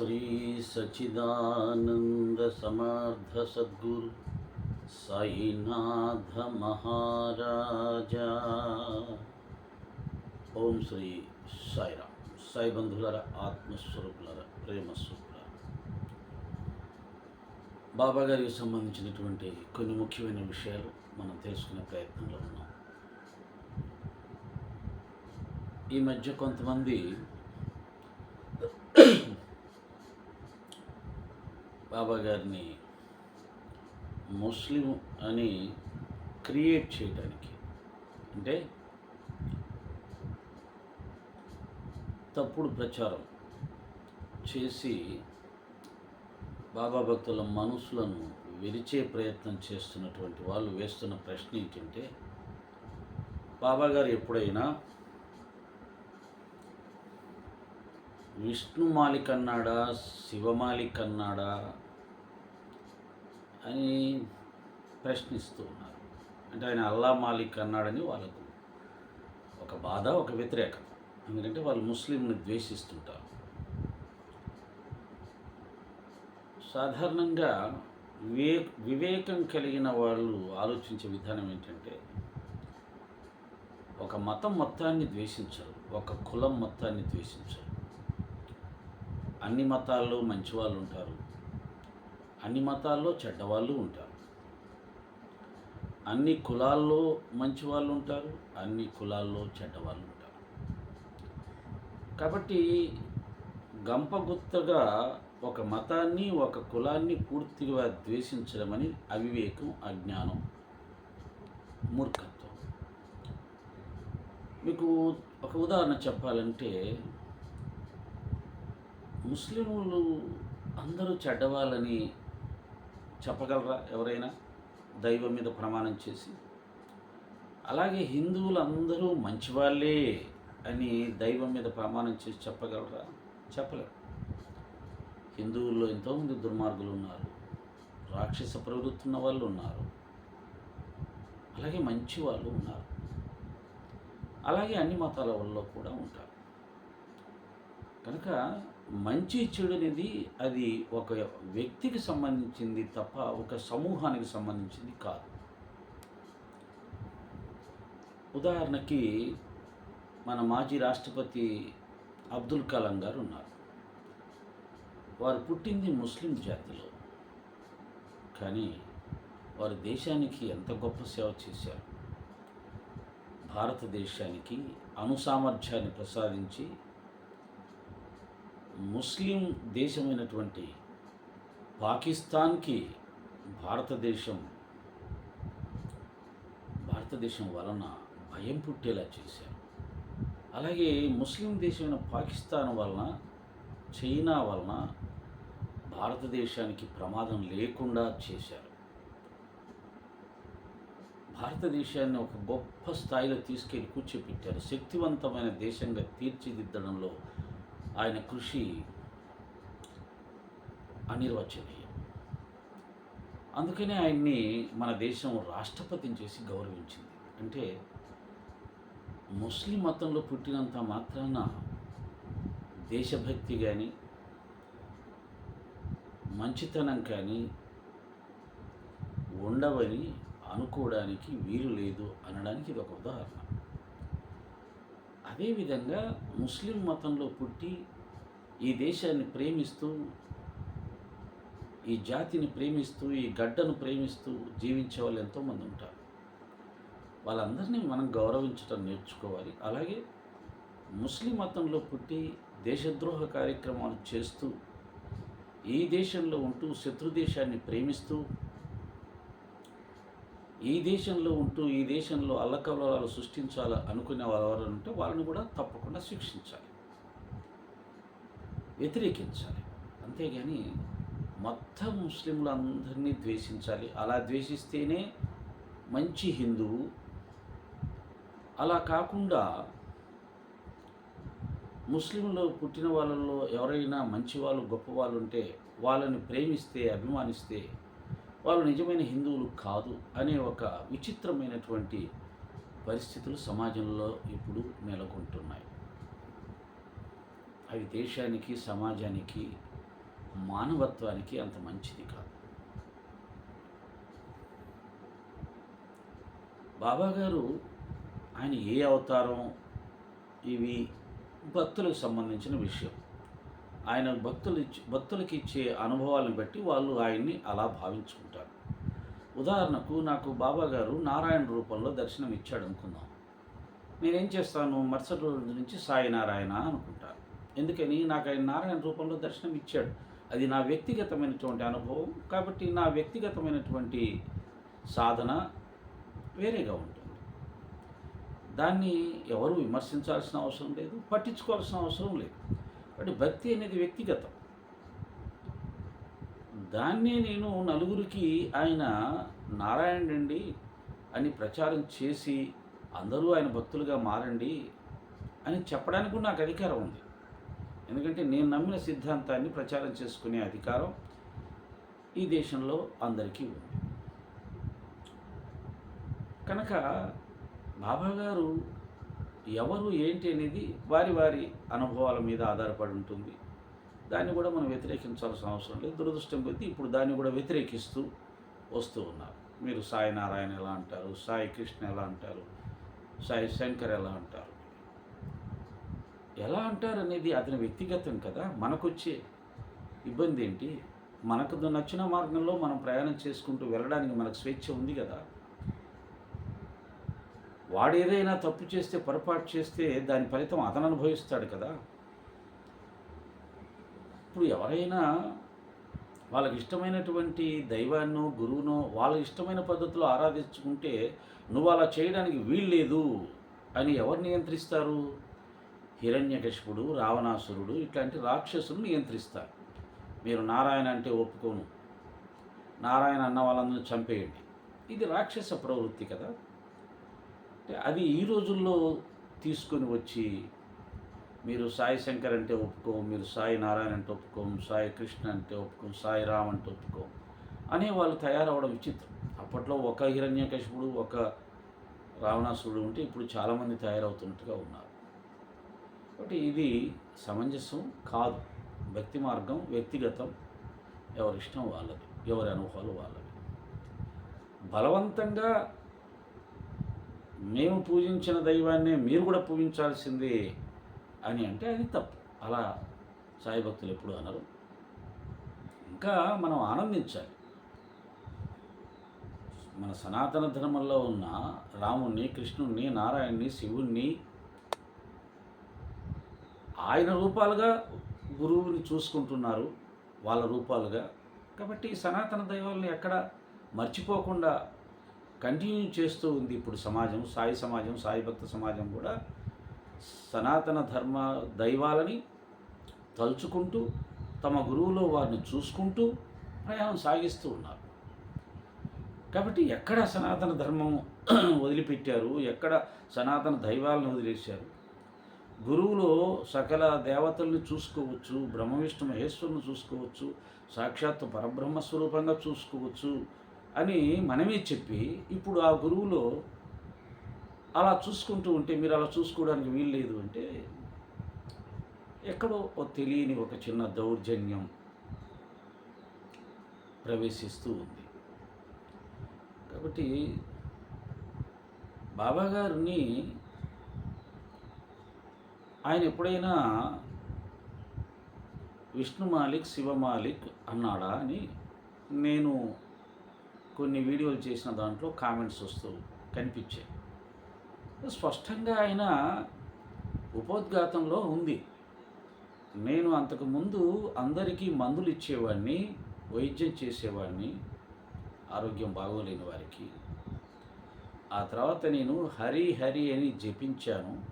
శ్రీ సచిదానంద సమర్థ సద్గురు సాయినాథ మహారాజా ఓం శ్రీ సాయిరామ్ సాయి బంధువులర ఆత్మస్వరూపులర ప్రేమస్వరూపులర బాబా గారికి సంబంధించినటువంటి కొన్ని ముఖ్యమైన విషయాలు మనం తెలుసుకునే ప్రయత్నంలో ఉన్నాం. ఈ మధ్య కొంతమంది బాబా గారిని ముస్లిం అని క్రియేట్ చేయడానికి. అంటే తప్పుడు ప్రచారం చేసి బాబా భక్తుల మనసులను విరిచే ప్రయత్నం చేస్తున్నటువంటి వాళ్ళు వేస్తున్న ప్రశ్న ఏంటంటే బాబాగారు ఎప్పుడైనా విష్ణుమాలిక్ అన్నాడా శివమాలిక్ అన్నాడా అని ప్రశ్నిస్తూ ఉన్నారు. అంటే ఆయన అల్లా మాలిక్ అన్నాడని వాళ్ళకు ఒక బాధ ఒక వ్యతిరేకత. ఎందుకంటే వాళ్ళు ముస్లింని ద్వేషిస్తుంటారు. సాధారణంగా వివే వివేకం కలిగిన వాళ్ళు ఆలోచించే విధానం ఏంటంటే ఒక మతం మొత్తాన్ని ద్వేషించరు ఒక కులం మొత్తాన్ని ద్వేషించరు. అన్ని మతాల్లో మంచి వాళ్ళు ఉంటారు. అన్ని మతాల్లో చెడ్డవాళ్ళు ఉంటారు. అన్ని కులాల్లో మంచి వాళ్ళు ఉంటారు అన్ని కులాల్లో చెడ్డవాళ్ళు ఉంటారు. కాబట్టి గంపగుత్తగా ఒక మతాన్ని ఒక కులాన్ని పూర్తిగా ద్వేషించడం అని అవివేకం అజ్ఞానం మూర్ఖత్వం. మీకు ఒక ఉదాహరణ చెప్పాలంటే ముస్లింలు అందరూ చెడ్డవాళ్ళని చెప్పగలరా ఎవరైనా? దైవం మీద ప్రమాణం చేసి. అలాగే హిందువులు అందరూ మంచివాళ్ళే అని దైవం మీద ప్రమాణం చేసి చెప్పగలరా? చెప్పలేరు హిందువుల్లో ఎంతోమంది దుర్మార్గులు ఉన్నారు రాక్షస ప్రవృత్తి ఉన్న వాళ్ళు ఉన్నారు. అలాగే మంచి వాళ్ళు ఉన్నారు. అలాగే అన్ని మతాల వాళ్ళు కూడా ఉంటారు. కనుక మంచి చెడు అనేది అది ఒక వ్యక్తికి సంబంధించింది తప్ప ఒక సమూహానికి సంబంధించింది కాదు. ఉదాహరణకి మన మాజీ రాష్ట్రపతి అబ్దుల్ కలాం గారు ఉన్నారు. వారు పుట్టింది ముస్లిం జాతిలో. కానీ వారు దేశానికి ఎంత గొప్ప సేవ చేశారు? భారతదేశానికి అణుసామర్థ్యాన్ని ప్రసాదించి ముస్లిం దేశమైనటువంటి పాకిస్తాన్కి భారతదేశం భారతదేశం వలన భయం పుట్టేలా చేశారు. అలాగే ముస్లిం దేశమైన పాకిస్తాన్ వలన చైనా వలన భారతదేశానికి ప్రమాదం లేకుండా చేశారు. భారతదేశాన్ని ఒక గొప్ప స్థాయిలో తీసుకెళ్ళి కూర్చోపెట్టారు శక్తివంతమైన దేశంగా తీర్చిదిద్దడంలో ఆయన కృషి అనిర్వచనీయం. అందుకనే ఆయన్ని మన దేశం రాష్ట్రపతిని చేసి గౌరవించింది. అంటే ముస్లిం మతంలో పుట్టినంత మాత్రాన దేశభక్తి కానీ మంచితనం కానీ ఉండవని అనుకోవడానికి వీలు లేదు అనడానికి ఇది ఒక ఉదాహరణ. అదేవిధంగా ముస్లిం మతంలో పుట్టి ఈ దేశాన్ని ప్రేమిస్తూ ఈ జాతిని ప్రేమిస్తూ ఈ గడ్డను ప్రేమిస్తూ జీవించే వాళ్ళు ఎంతోమంది ఉంటారు. వాళ్ళందరినీ మనం గౌరవించడం నేర్చుకోవాలి. అలాగే ముస్లిం మతంలో పుట్టి దేశద్రోహ కార్యక్రమాలు చేస్తూ ఈ దేశంలో ఉంటూ శత్రు దేశాన్ని ప్రేమిస్తూ ఈ దేశంలో ఉంటూ ఈ దేశంలో అల్లకల్లాలు సృష్టించాలి అనుకునే వారు ఉంటే వాళ్ళని కూడా తప్పకుండా శిక్షించాలి. వ్యతిరేకించాలి. అంతేగాని మొత్తం ముస్లింలందరినీ ద్వేషించాలి. అలా ద్వేషిస్తేనే మంచి హిందువు అలా కాకుండా ముస్లింలు పుట్టిన వాళ్ళల్లో ఎవరైనా మంచి వాళ్ళు గొప్ప వాళ్ళు ఉంటే వాళ్ళని ప్రేమిస్తే అభిమానిస్తే వాళ్ళు నిజమైన హిందువులు కాదు అనే ఒక విచిత్రమైనటువంటి పరిస్థితులు సమాజంలో ఇప్పుడు నెలకొంటున్నాయి. అవి దేశానికి సమాజానికి మానవత్వానికి అంత మంచిది కాదు. బాబా గారు ఆయన ఏ అవతారం ఇవి భక్తులకు సంబంధించిన విషయం. ఆయన భక్తులు ఇచ్చి భక్తులకి ఇచ్చే అనుభవాలను బట్టి వాళ్ళు ఆయన్ని అలా భావించుకుంటారు. ఉదాహరణకు నాకు బాబా గారు నారాయణ రూపంలో దర్శనం ఇచ్చాడు అనుకుందాం. నేనేం చేస్తాను? మరుసటి రోజు నుంచి సాయి నారాయణ అనుకుంటాను ఎందుకని? నాకు ఆయన నారాయణ రూపంలో దర్శనం ఇచ్చాడు. అది నా వ్యక్తిగతమైనటువంటి అనుభవం కాబట్టి నా వ్యక్తిగతమైనటువంటి సాధన వేరేగా ఉంటుంది. దాన్ని ఎవరు విమర్శించాల్సిన అవసరం లేదు పట్టించుకోవాల్సిన అవసరం లేదు. కాబట్టి భక్తి అనేది వ్యక్తిగతం. దాన్నే నేను నలుగురికి ఆయన నారాయణండి అని ప్రచారం చేసి అందరూ ఆయన భక్తులుగా మారండి అని చెప్పడానికి కూడా నాకు అధికారం ఉంది. ఎందుకంటే నేను నమ్మిన సిద్ధాంతాన్ని ప్రచారం చేసుకునే అధికారం ఈ దేశంలో అందరికీ ఉంది. కనుక బాబా గారు ఎవరు ఏంటి అనేది వారి వారి అనుభవాల మీద ఆధారపడి ఉంటుంది. దాన్ని కూడా మనం వ్యతిరేకించాల్సిన అవసరం లేదు. దురదృష్టం కొద్దీ ఇప్పుడు దాన్ని కూడా వ్యతిరేకిస్తూ వస్తూ ఉన్నారు. మీరు సాయి నారాయణ ఎలా అంటారు? సాయి కృష్ణ ఎలా అంటారు? సాయి శంకర్ ఎలా అంటారు? ఎలా అంటారు అనేది అతని వ్యక్తిగతం కదా. మనకొచ్చే ఇబ్బంది ఏంటి? మనకు నచ్చిన మార్గంలో మనం ప్రయాణం చేసుకుంటూ వెళ్ళడానికి మనకు స్వేచ్ఛ ఉంది కదా. వాడు ఏదైనా తప్పు చేస్తే పొరపాటు చేస్తే దాని ఫలితం అతను అనుభవిస్తాడు కదా. ఇప్పుడు ఎవరైనా వాళ్ళకి ఇష్టమైనటువంటి దైవాన్నో గురువునో వాళ్ళ ఇష్టమైన పద్ధతిలో ఆరాధించుకుంటే నువ్వు అలా చేయడానికి వీల్లేదు అని ఎవరు నియంత్రిస్తారు? హిరణ్యకశిపుడు రావణాసురుడు ఇట్లాంటి రాక్షసులు నియంత్రిస్తారు. మీరు నారాయణ అంటే ఒప్పుకోను. నారాయణ అన్న వాళ్ళందరూ చంపేయండి. ఇది రాక్షస ప్రవృత్తి కదా. అంటే అది ఈ రోజుల్లో తీసుకొని వచ్చి మీరు సాయి శంకర్ అంటే ఒప్పుకోం మీరు సాయి నారాయణ అంటే ఒప్పుకోం సాయి కృష్ణ అంటే ఒప్పుకోం సాయి రామ్ అంటే ఒప్పుకోం అనే వాళ్ళు తయారవడం విచిత్రం. అప్పట్లో ఒక హిరణ్యకశిపుడు ఒక రావణాసురుడు ఉంటే ఇప్పుడు చాలామంది తయారవుతున్నట్టుగా ఉన్నారు. కాబట్టి ఇది సమంజసం కాదు. భక్తి మార్గం వ్యక్తిగతం ఎవరి ఇష్టం వాళ్ళది ఎవరి అనుభవాలు వాళ్ళవి. బలవంతంగా మేము పూజించిన దైవాన్నే మీరు కూడా పూజించాల్సిందే అని అంటే అది తప్పు. అలా సాయి భక్తులు ఎప్పుడు అనరు. ఇంకా మనం ఆనందించాలి. మన సనాతన ధర్మంలో ఉన్న రాముణ్ణి కృష్ణుణ్ణి నారాయణ్ణి శివుణ్ణి ఆయన రూపాలుగా గురువుని చూసుకుంటున్నారు వాళ్ళ రూపాలుగా. కాబట్టి సనాతన దైవాల్ని ఎక్కడ మర్చిపోకుండా కంటిన్యూ చేస్తూ ఉంది ఇప్పుడు సమాజం సాయి సమాజం సాయి భక్త సమాజం కూడా సనాతన ధర్మ దైవాలని తలుచుకుంటూ తమ గురువులో వారిని చూసుకుంటూ ప్రయాణం సాగిస్తూ ఉన్నారు. కాబట్టి ఎక్కడ సనాతన ధర్మం వదిలిపెట్టారు ఎక్కడ సనాతన దైవాలను వదిలేశారు? గురువులో సకల దేవతల్ని చూసుకోవచ్చు బ్రహ్మ విష్ణు మహేశ్వరుని చూసుకోవచ్చు సాక్షాత్తు పరబ్రహ్మ స్వరూపంగా చూసుకోవచ్చు అని మనమే చెప్పి ఇప్పుడు ఆ గురువులో అలా చూసుకుంటూ ఉంటే మీరు అలా చూసుకోవడానికి వీల్లేదు అంటే ఎక్కడో తెలియని ఒక చిన్న దౌర్జన్యం ప్రవేశిస్తూ ఉంది. కాబట్టి బాబా గారిని ఆయన ఎప్పుడైనా విష్ణు మాలిక్ శివ మాలిక్ అన్నాడా అని నేను కొన్ని వీడియోలు చేసిన దాంట్లో కామెంట్స్ వస్తూ కనిపించాయి. స్పష్టంగా ఆయన ఉపోద్ఘాతంలో ఉంది. నేను అంతకుముందు అందరికీ మందులు ఇచ్చేవాడిని వైద్యం చేసేవాడిని ఆరోగ్యం బాగోలేని వారికి. ఆ తర్వాత నేను హరి హరి అని జపించాను.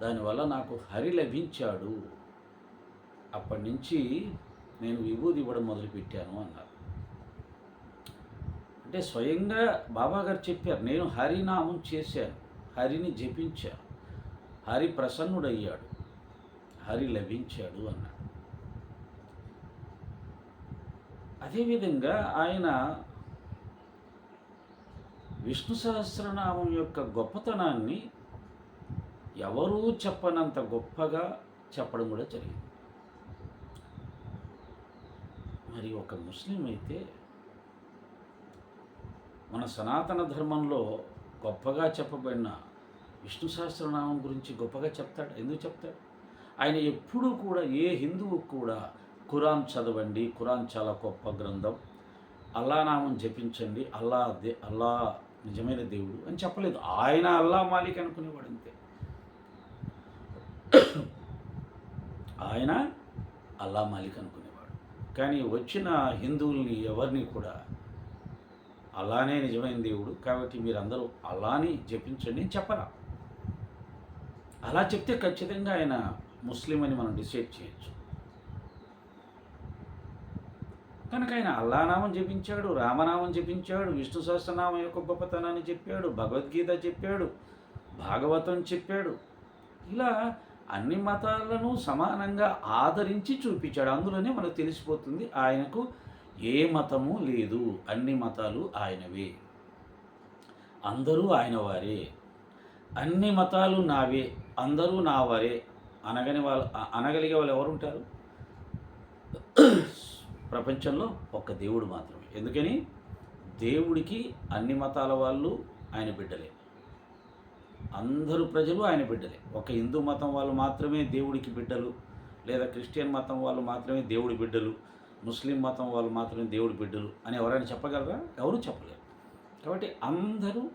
దానివల్ల నాకు హరి లభించాడు. అప్పటి నుంచి నేను విభూది ఇవ్వడం మొదలుపెట్టాను అన్నారు. అంటే స్వయంగా బాబా గారు చెప్పారు నేను హరినామం చేశాను హరిని జపించాను హరి ప్రసన్నుడయ్యాడు హరి లభించాడు అన్నాడు. అదేవిధంగా ఆయన విష్ణు సహస్రనామం యొక్క గొప్పతనాన్ని ఎవరూ చెప్పనంత గొప్పగా చెప్పడం కూడా జరిగింది. మరి ఒక ముస్లిం అయితే మన సనాతన ధర్మంలో గొప్పగా చెప్పబడిన విష్ణు సహస్రనామం గురించి గొప్పగా చెప్తాడు. ఎందుకు చెప్తాడు? ఆయన ఎప్పుడూ కూడా ఏ హిందువు కూడా ఖురాన్ చదవండి ఖురాన్ చాలా గొప్ప గ్రంథం. అల్లా నామం జపించండి అల్లా దే అల్లా నిజమైన దేవుడు అని చెప్పలేదు. ఆయన అల్లా మాలిక్ అనుకునేవాడు అంతే. ఆయన అల్లా మాలిక్ అనుకునేవాడు. కానీ వచ్చిన హిందువుల్ని ఎవరిని కూడా అలానే నిజమైన దేవుడు. కాబట్టి మీరందరూ అలానే జపించండి అని చెప్పరా? అలా చెప్తే ఖచ్చితంగా ఆయన ముస్లిం అని మనం డిసైడ్ చేయొచ్చు. కనుక ఆయన అల్లానామం జపించాడు రామనామం జపించాడు విష్ణు సహస్రనామం యొక్క గొప్పతనాన్ని చెప్పాడు భగవద్గీత చెప్పాడు భాగవతం చెప్పాడు. ఇలా అన్ని మతాలను సమానంగా ఆదరించి చూపించాడు. అందులోనే మనకు తెలిసిపోతుంది ఆయనకు ఏ మతము లేదు అన్ని మతాలు ఆయనవే. అందరూ ఆయన వారే. అన్ని మతాలు నావే అందరూ నా వారే. అనగని వాళ్ళు అనగలిగే వాళ్ళు ఎవరు ఉంటారు? ప్రపంచంలో ఒక్క దేవుడు మాత్రమే. ఎందుకని? దేవుడికి అన్ని మతాల వాళ్ళు ఆయన బిడ్డలే. అందరూ ప్రజలు ఆయన బిడ్డలే. ఒక హిందూ మతం వాళ్ళు మాత్రమే దేవుడికి బిడ్డలు లేదా క్రిస్టియన్ మతం వాళ్ళు మాత్రమే దేవుడి బిడ్డలు. ముస్లిం మతం వాళ్ళు మాత్రమే దేవుడి బిడ్డలు అని ఎవరైనా చెప్పగలరా? ఎవరు చెప్పలేరు. కాబట్టి అందరూ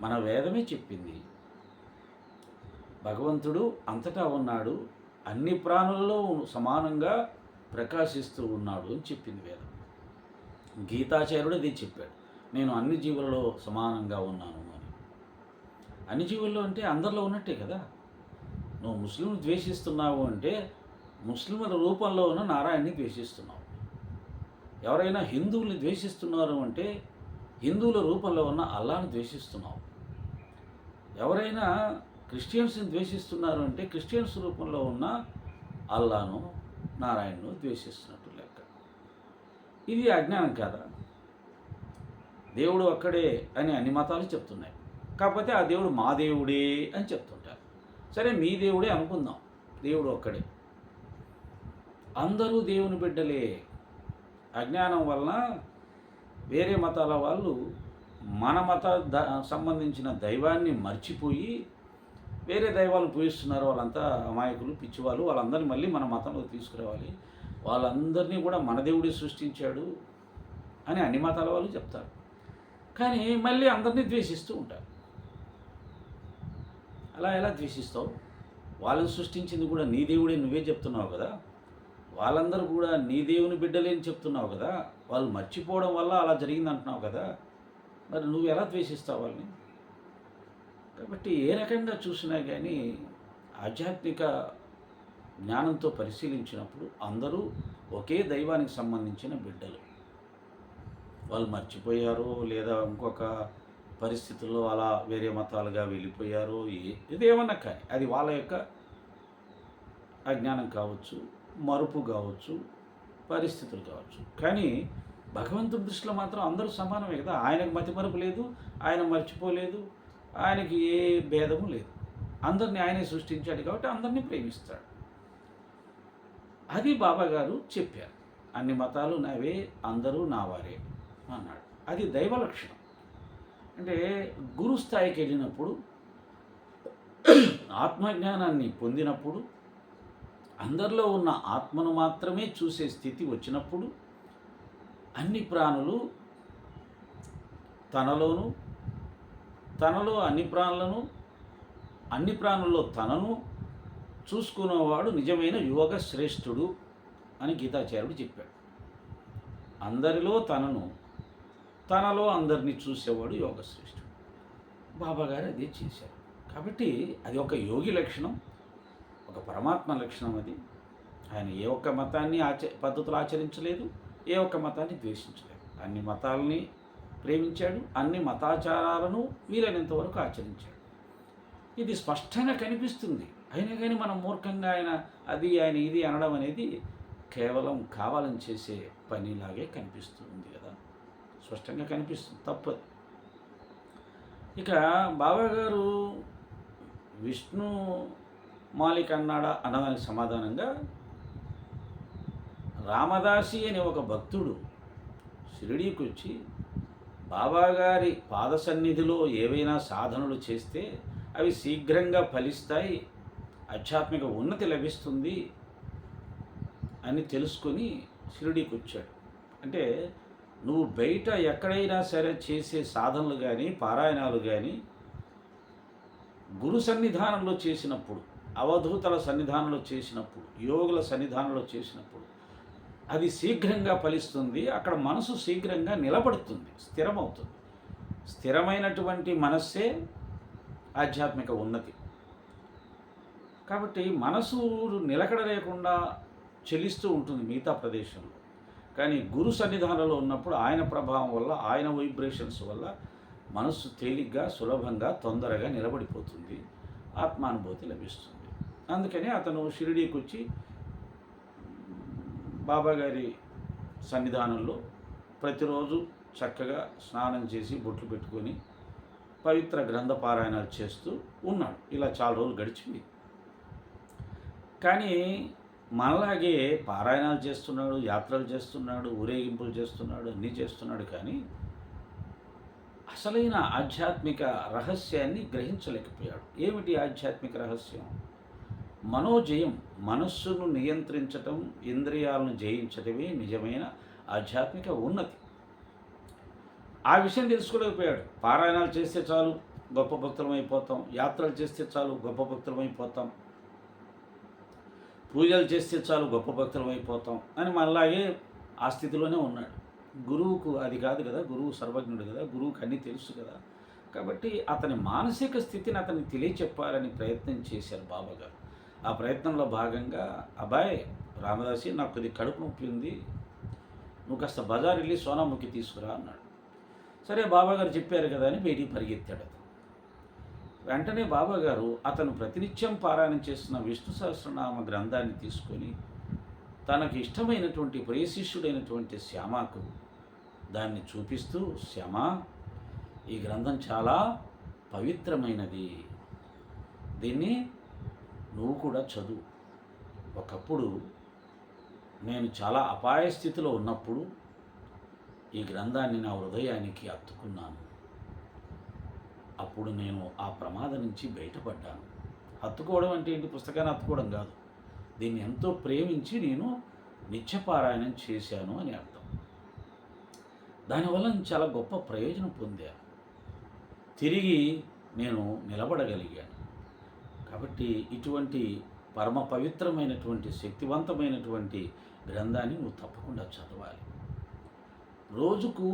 మన వేదమే చెప్పింది భగవంతుడు అంతటా ఉన్నాడు అన్ని ప్రాణులలో సమానంగా ప్రకాశిస్తూ ఉన్నాడు అని చెప్పింది వేదం. గీతాచార్యుడు ఇది చెప్పాడు నేను అన్ని జీవులలో సమానంగా ఉన్నాను అని. అన్ని జీవుల్లో అంటే అందరిలో ఉన్నట్టే కదా? నువ్వు ముస్లింలు ద్వేషిస్తున్నావు అంటే ముస్లింల రూపంలో ఉన్న నారాయణ్ని ద్వేషిస్తున్నావు. ఎవరైనా హిందువుల్ని ద్వేషిస్తున్నారు అంటే హిందువుల రూపంలో ఉన్న అల్లాని ద్వేషిస్తున్నావు. ఎవరైనా క్రిస్టియన్స్ని ద్వేషిస్తున్నారు అంటే క్రిస్టియన్స్ రూపంలో ఉన్న అల్లాను నారాయణను ద్వేషిస్తున్నట్టు లెక్క. ఇది అజ్ఞానం కాదా? దేవుడు ఒక్కడే అని అన్ని మతాలు చెప్తున్నాయి. కాకపోతే ఆ దేవుడు మా దేవుడే అని చెప్తుంటారు. సరే మీ దేవుడే అనుకుందాం. దేవుడు ఒక్కడే. అందరూ దేవుని బిడ్డలే. అజ్ఞానం వలన వేరే మతాల వాళ్ళు మన మత ద సంబంధించిన దైవాన్ని మర్చిపోయి వేరే దైవాలు పూజిస్తున్నారు వాళ్ళంతా అమాయకులు పిచ్చివాళ్ళు వాళ్ళందరినీ మళ్ళీ మన మతంలో తీసుకురావాలి. వాళ్ళందరినీ కూడా మన దేవుడే సృష్టించాడు అని అన్ని మతాల వాళ్ళు చెప్తారు. కానీ మళ్ళీ అందరినీ ద్వేషిస్తూ ఉంటారు. అలా ఎలా ద్వేషిస్తావు? వాళ్ళని సృష్టించింది కూడా నీ దేవుడే నువ్వే చెప్తున్నావు కదా. వాళ్ళందరూ కూడా నీ దేవుని బిడ్డలేని చెప్తున్నావు కదా వాళ్ళు మర్చిపోవడం వల్ల అలా జరిగింది అంటున్నావు కదా మరి నువ్వు ఎలా ద్వేషిస్తావు వాళ్ళని? కాబట్టి ఏ రకంగా చూసినా కానీ ఆధ్యాత్మిక జ్ఞానంతో పరిశీలించినప్పుడు అందరూ ఒకే దైవానికి సంబంధించిన బిడ్డలు. వాళ్ళు మర్చిపోయారో లేదా ఇంకొక పరిస్థితుల్లో అలా వేరే మతాలుగా వెళ్ళిపోయారో ఏ- ఇదేమన్నా కానీ అది వాళ్ళ యొక్క అజ్ఞానం కావచ్చు మరుపు కావచ్చు పరిస్థితులు కావచ్చు. కానీ భగవంతుడి దృష్టిలో మాత్రం అందరూ సమానమే కదా? ఆయనకు మతి మరుపు లేదు ఆయన మర్చిపోలేదు ఆయనకి ఏ భేదము లేదు. అందరిని ఆయనే సృష్టించాడు కాబట్టి అందరినీ ప్రేమిస్తాడు. అది బాబా గారు చెప్పారు. అన్ని మతాలు నావే అందరూ నావారే అన్నాడు. అది దైవ లక్షణం. అంటే గురు స్థాయికి వెళ్ళినప్పుడు ఆత్మజ్ఞానాన్ని పొందినప్పుడు అందరిలో ఉన్న ఆత్మను మాత్రమే చూసే స్థితి వచ్చినప్పుడు అన్ని ప్రాణులు తనలోను తనలో అన్ని ప్రాణులను అన్ని ప్రాణుల్లో తనను చూసుకునేవాడు నిజమైన యోగ శ్రేష్ఠుడు అని గీతాచార్యుడు చెప్పాడు. అందరిలో తనను తనలో అందరినీ చూసేవాడు యోగ శ్రేష్ఠుడు అదే చేశారు. కాబట్టి అది ఒక యోగి లక్షణం. ఒక పరమాత్మ లక్షణం అది. ఆయన ఏ ఒక్క మతాన్ని ఆచ పద్ధతులు ఆచరించలేదు ఏ ఒక్క మతాన్ని ద్వేషించలేదు. అన్ని మతాలని ప్రేమించాడు అన్ని మతాచారాలను వీలైనంత వరకు ఆచరించాడు. ఇది స్పష్టంగా కనిపిస్తుంది. అయినా కానీ మనం మూర్ఖంగా ఆయన అది ఆయన ఇది అనడం అనేది కేవలం కావాలని చేసే పనిలాగే కనిపిస్తుంది కదా. స్పష్టంగా కనిపిస్తుంది. తప్పదు. ఇక బాబా గారు విష్ణు మాలిక్ అన్నాడా అన్నదానికి సమాధానంగా రామదాసి అనే ఒక భక్తుడు షిరిడీకి వచ్చి బాబాగారి పాద సన్నిధిలో ఏవైనా సాధనలు చేస్తే అవి శీఘ్రంగా ఫలిస్తాయి ఆధ్యాత్మిక ఉన్నతి లభిస్తుంది అని తెలుసుకొని షిరిడీకి వచ్చాడు అంటే నువ్వు బయట ఎక్కడైనా సరే చేసే సాధనలు కానీ పారాయణాలు కానీ గురు సన్నిధానంలో చేసినప్పుడు అవధూతల సన్నిధానంలో చేసినప్పుడు యోగుల సన్నిధానంలో చేసినప్పుడు అది శీఘ్రంగా ఫలిస్తుంది అక్కడ మనసు శీఘ్రంగా నిలబడుతుంది స్థిరమవుతుంది. స్థిరమైనటువంటి మనస్సే ఆధ్యాత్మిక ఉన్నతి. కాబట్టి మనసు నిలకడ లేకుండా చెలిస్తూ ఉంటుంది మిగతా ప్రదేశంలో. కానీ గురు సన్నిధానంలో ఉన్నప్పుడు ఆయన ప్రభావం వల్ల ఆయన వైబ్రేషన్స్ వల్ల మనస్సు తేలిగ్గా సులభంగా తొందరగా నిలబడిపోతుంది ఆత్మానుభూతి లభిస్తుంది. అందుకని అతను షిరిడీకి వచ్చి బాబాగారి సన్నిధానంలో ప్రతిరోజు చక్కగా స్నానం చేసి బొట్లు పెట్టుకొని పవిత్ర గ్రంథ పారాయణాలు చేస్తూ ఉన్నాడు. ఇలా చాలా రోజులు గడిచింది. కానీ మనలాగే పారాయణాలు చేస్తున్నాడు యాత్రలు చేస్తున్నాడు ఊరేగింపులు చేస్తున్నాడు అన్నీ చేస్తున్నాడు కానీ అసలైన ఆధ్యాత్మిక రహస్యాన్ని గ్రహించలేకపోయాడు. ఏమిటి ఆధ్యాత్మిక రహస్యం? మనోజయం మనస్సును నియంత్రించటం ఇంద్రియాలను జయించటమే నిజమైన ఆధ్యాత్మిక ఉన్నతి. ఆ విషయం తెలుసుకోలేకపోయాడు. పారాయణాలు చేస్తే చాలు గొప్ప భక్తులం అయిపోతాం. యాత్రలు చేస్తే చాలు గొప్ప భక్తులం అయిపోతాం. పూజలు చేస్తే చాలు గొప్ప భక్తులం అయిపోతాం అని మళ్ళాగే ఆ స్థితిలోనే ఉన్నాడు. గురువుకు అది కాదు కదా గురువు సర్వజ్ఞుడు కదా గురువుకు అన్నీ తెలుసు కదా. కాబట్టి అతని మానసిక స్థితిని అతనికి తెలియచెప్పాలని ప్రయత్నం చేశారు బాబాగారు ఆ ప్రయత్నంలో భాగంగా అబ్బాయ్ రామదాసి నాకు కొద్ది కడుపు నొప్పి ఉంది. నువ్వు కాస్త బజార్ వెళ్ళి సోనాముఖి తీసుకురా అన్నాడు. సరే బాబాగారు చెప్పారు కదా అని బయటికి పరిగెత్తాడు అతను. వెంటనే బాబాగారు అతను ప్రతినిత్యం పారాయణం చేస్తున్న విష్ణు సహస్రనామ గ్రంథాన్ని తీసుకొని తనకు ఇష్టమైనటువంటి ప్రియశిష్యుడైనటువంటి శ్యామకు దాన్ని చూపిస్తూ శ్యామ ఈ గ్రంథం చాలా పవిత్రమైనది. దీన్ని నువ్వు కూడా చదువు. ఒకప్పుడు నేను చాలా అపాయ స్థితిలో ఉన్నప్పుడు ఈ గ్రంథాన్ని నా హృదయానికి అత్తుకున్నాను. అప్పుడు నేను ఆ ప్రమాదం నుంచి బయటపడ్డాను. హత్తుకోవడం అంటే ఏంటి? పుస్తకాన్ని హత్తుకోవడం కాదు. దీన్ని ఎంతో ప్రేమించి నేను నిత్యపారాయణం చేశాను అని అర్థం. దానివల్ల నేను చాలా గొప్ప ప్రయోజనం పొందాను. తిరిగి నేను నిలబడగలిగాను. కాబట్టి ఇటువంటి పరమ పవిత్రమైనటువంటి శక్తివంతమైనటువంటి గ్రంథాన్ని నువ్వు తప్పకుండా చదవాలి. రోజుకు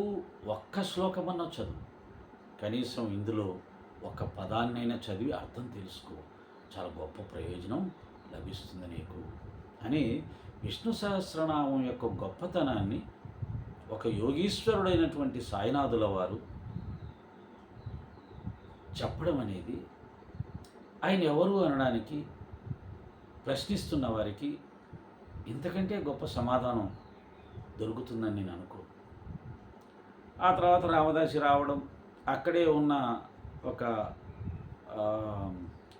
ఒక్క శ్లోకమన్నా చదువు. కనీసం ఇందులో ఒక పదాన్నైనా చదివి అర్థం తెలుసుకో. చాలా గొప్ప ప్రయోజనం లభిస్తుంది నీకు అని విష్ణు సహస్రనామం యొక్క గొప్పతనాన్ని ఒక యోగీశ్వరుడైనటువంటి సాయినాథుల వారు చెప్పడం అనేది ఆయన ఎవరు అనడానికి ప్రశ్నిస్తున్న వారికి ఇంతకంటే గొప్ప సమాధానం దొరుకుతుందని నేను అనుకో. ఆ తర్వాత రామదాసి రావడం అక్కడే ఉన్న ఒక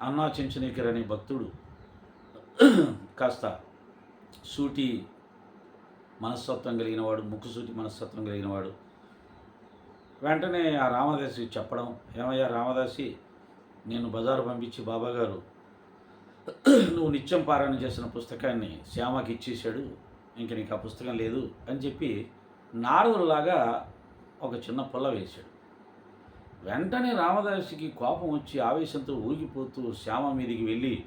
అన్నా చెంచునేకర్ అనే భక్తుడు కాస్త సూటి మనస్తత్వం కలిగినవాడు ముక్కుసూటి మనస్తత్వం కలిగినవాడు వెంటనే ఆ రామదాసి చెప్పడం ఏమయ్యా రామదాసి నేను బజారు పంపించి బాబాగారు నువ్వు నిత్యం పారాయణ చేసిన పుస్తకాన్ని శ్యామకి ఇచ్చేశాడు. ఇంక నీకు ఆ పుస్తకం లేదు అని చెప్పి నారదులాగా ఒక చిన్న పొల్ల వేశాడు. వెంటనే రామదాసుకి కోపం వచ్చి ఆవేశంతో ఊగిపోతూ శ్యామ మీదికి వెళ్ళి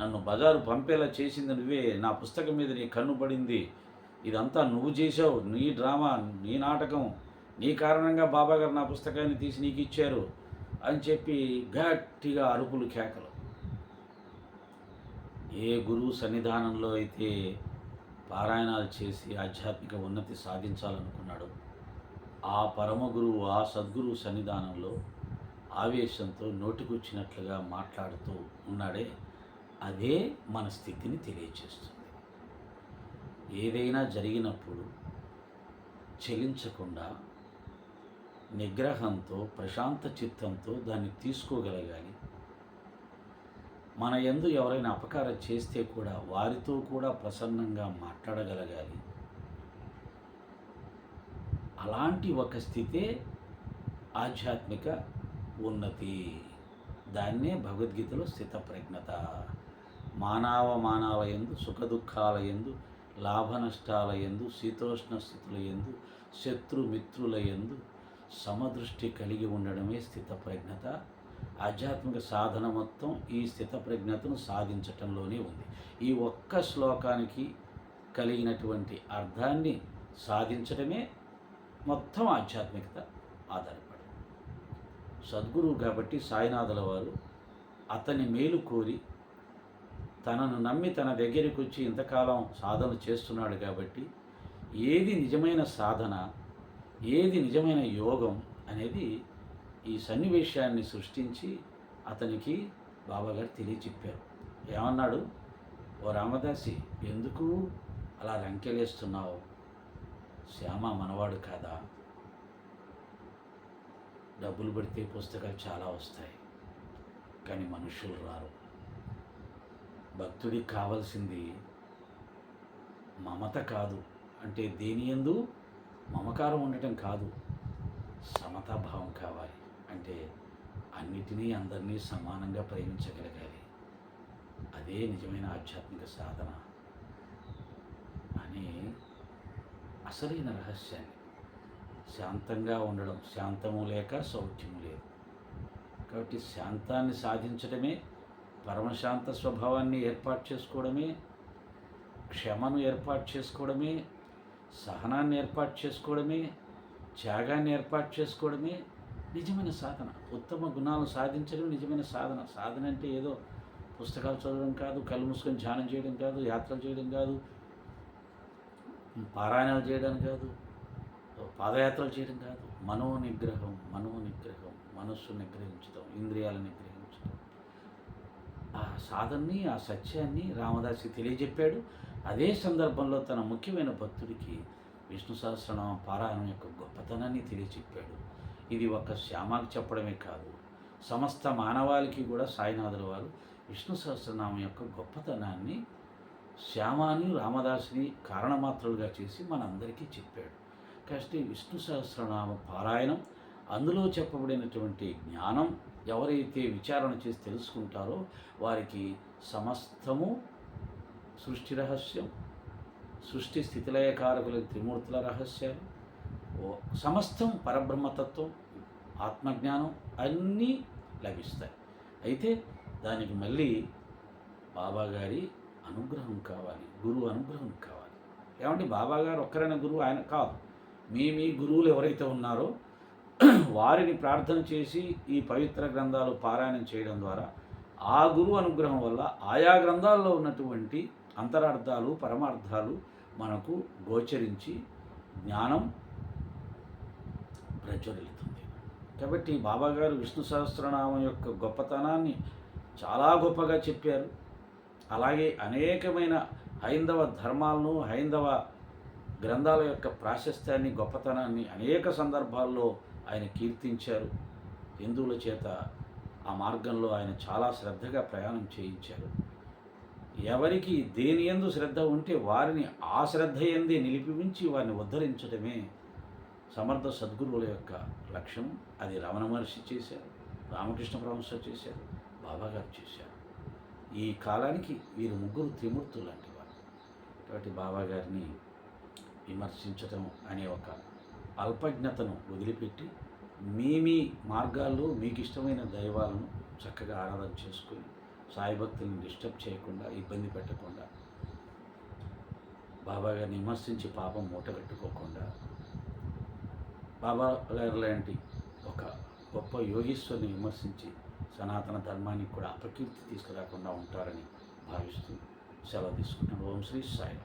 నన్ను బజారు పంపేలా చేసింది నువ్వే నా పుస్తకం మీద నీ కన్ను పడింది. ఇదంతా నువ్వు చేసావు నీ డ్రామా నీ నాటకం. నీ కారణంగా బాబాగారు నా పుస్తకాన్ని తీసి నీకు ఇచ్చారు. అని చెప్పి గట్టిగా అరుపులు కేకలు. ఏ గురువు సన్నిధానంలో అయితే పారాయణాలు చేసి ఆధ్యాత్మిక ఉన్నతి సాధించాలనుకున్నాడో ఆ పరమ గురువు ఆ సద్గురువు సన్నిధానంలో ఆవేశంతో నోటికొచ్చినట్లుగా మాట్లాడుతూ ఉన్నాడే అదే మన స్థితిని తెలియచేస్తుంది. ఏదైనా జరిగినప్పుడు చెలించకుండా నిగ్రహంతో ప్రశాంత చిత్తంతో దాన్ని తీసుకోగలగాలి. మన యందు ఎవరైనా అపకారం చేస్తే కూడా వారితో కూడా ప్రసన్నంగా మాట్లాడగలగాలి. అలాంటి ఒక స్థితే ఆధ్యాత్మిక ఉన్నతి. దాన్నే భగవద్గీతలో స్థితప్రజ్ఞత. మానవ మానవ ఎందు సుఖ దుఃఖాల ఎందు లాభ నష్టాల ఎందు శీతోష్ణ స్థితుల ఎందు శత్రు మిత్రుల ఎందు సమదృష్టి కలిగి ఉండడమే స్థితప్రజ్ఞత. ఆధ్యాత్మిక సాధన మొత్తం ఈ స్థితప్రజ్ఞతను సాధించటంలోనే ఉంది. ఈ ఒక్క శ్లోకానికి కలిగినటువంటి అర్థాన్ని సాధించడమే మొత్తం ఆధ్యాత్మికత ఆధారపడి. సద్గురువు కాబట్టి సాయినాథుల వారు అతని మేలు కోరి తనను నమ్మి తన దగ్గరికి వచ్చి ఇంతకాలం సాధన చేస్తున్నాడు కాబట్టి ఏది నిజమైన సాధన ఏది నిజమైన యోగం అనేది ఈ సన్నివేశాన్ని సృష్టించి అతనికి బాబాగారు తెలియచెప్పారు. ఏమన్నాడు? ఓ రామదాసి ఎందుకు అలా రంకెలేస్తున్నావు శ్యామ మనవాడు కాదా? డబ్బులు పడితే పుస్తకాలు చాలా వస్తాయి కానీ మనుషులు రారు. భక్తుడికి కావాల్సింది మమత కాదు అంటే దేని ఎందు మమకారం ఉండటం కాదు సమతాభావం కావాలి. అంటే అన్నిటినీ అందరినీ సమానంగా ప్రేమించగలగాలి. అదే నిజమైన ఆధ్యాత్మిక సాధన అని అసలైన రహస్యాన్ని. శాంతంగా ఉండడం శాంతము లేక సౌఖ్యము లేదు. కాబట్టి శాంతాన్ని సాధించడమే పరమశాంత స్వభావాన్ని ఏర్పాటు చేసుకోవడమే క్షమను ఏర్పాటు చేసుకోవడమే సహనాన్ని ఏర్పాటు చేసుకోవడమే త్యాగాన్ని ఏర్పాటు చేసుకోవడమే నిజమైన సాధన. ఉత్తమ గుణాలు సాధించడం నిజమైన సాధన. సాధన అంటే ఏదో పుస్తకాలు చదవడం కాదు కళ్ళు మూసుకొని ధ్యానం చేయడం కాదు యాత్రలు చేయడం కాదు పారాయణాలు చేయడం కాదు పాదయాత్రలు చేయడం కాదు. మనో నిగ్రహం మనో నిగ్రహం మనస్సు నిగ్రహించడం ఇంద్రియాలను నిగ్రహించడం ఆ సాధనని ఆ సత్యాన్ని రామదాసి తెలియజెప్పాడు. అదే సందర్భంలో తన ముఖ్యమైన భక్తుడికి విష్ణు సహస్రనామ పారాయణం యొక్క గొప్పతనాన్ని తెలియచెప్పాడు. ఇది ఒక శ్యామాకి చెప్పడమే కాదు సమస్త మానవాళికి కూడా సాయినాథుల వారు విష్ణు సహస్రనామం యొక్క గొప్పతనాన్ని శ్యామాని రామదాసుని కారణమాత్రులుగా చేసి మనందరికీ చెప్పాడు. కాబట్టి విష్ణు సహస్రనామ పారాయణం అందులో చెప్పబడినటువంటి జ్ఞానం ఎవరైతే విచారణ చేసి తెలుసుకుంటారో వారికి సమస్తము సృష్టి రహస్యం సృష్టి స్థితిలయకారకుల త్రిమూర్తుల రహస్యాలు ఓ సమస్తం పరబ్రహ్మతత్వం ఆత్మజ్ఞానం అన్నీ లభిస్తాయి. అయితే దానికి మళ్ళీ బాబాగారి అనుగ్రహం కావాలి గురువు అనుగ్రహం కావాలి. ఏమంటే బాబాగారు ఒక్కరైన గురువు ఆయన కాదు. మీ మీ గురువులు ఎవరైతే ఉన్నారో వారిని ప్రార్థన చేసి ఈ పవిత్ర గ్రంథాలు పారాయణం చేయడం ద్వారా ఆ గురువు అనుగ్రహం వల్ల ఆయా గ్రంథాల్లో ఉన్నటువంటి అంతరార్థాలు పరమార్థాలు మనకు గోచరించి జ్ఞానం ప్రజ్వలితుంది కాబట్టి బాబాగారు విష్ణు సహస్రనామం యొక్క గొప్పతనాన్ని చాలా గొప్పగా చెప్పారు. అలాగే అనేకమైన హైందవ ధర్మాలను హైందవ గ్రంథాల యొక్క ప్రాశస్త్యాన్ని గొప్పతనాన్ని అనేక సందర్భాల్లో ఆయన కీర్తించారు. హిందువుల చేత ఆ మార్గంలో ఆయన చాలా శ్రద్ధగా ప్రయాణం చేయించారు. ఎవరికి దేని ఎందు శ్రద్ధ ఉంటే వారిని ఆ శ్రద్ధ ఎందే నిలిపి ఉంచి వారిని ఉద్ధరించడమే సమర్థ సద్గురువుల యొక్క లక్ష్యం. అది రమణ మహర్షి చేశారు రామకృష్ణ పరమహంస చేశారు బాబాగారు చేశారు. ఈ కాలానికి వీరు ముగ్గురు త్రిమూర్తులు లాంటి వారు. కాబట్టి బాబాగారిని విమర్శించటం అనే ఒక అల్పజ్ఞతను వదిలిపెట్టి మీ మీ మార్గాల్లో మీకు ఇష్టమైన దైవాలను చక్కగా ఆరాధన చేసుకుని సాయిభక్తులను డిస్టర్బ్ చేయకుండా ఇబ్బంది పెట్టకుండా బాబా గారిని విమర్శించి పాపం మూట పెట్టుకోకుండా బాబా గారు లాంటి ఒక గొప్ప యోగీశ్వరుని విమర్శించి సనాతన ధర్మానికి కూడా అపకీర్తి తీసుకురాకుండా ఉంటారని భావిస్తూ సెలవు తీసుకుంటున్నాను ఓం శ్రీ సాయి.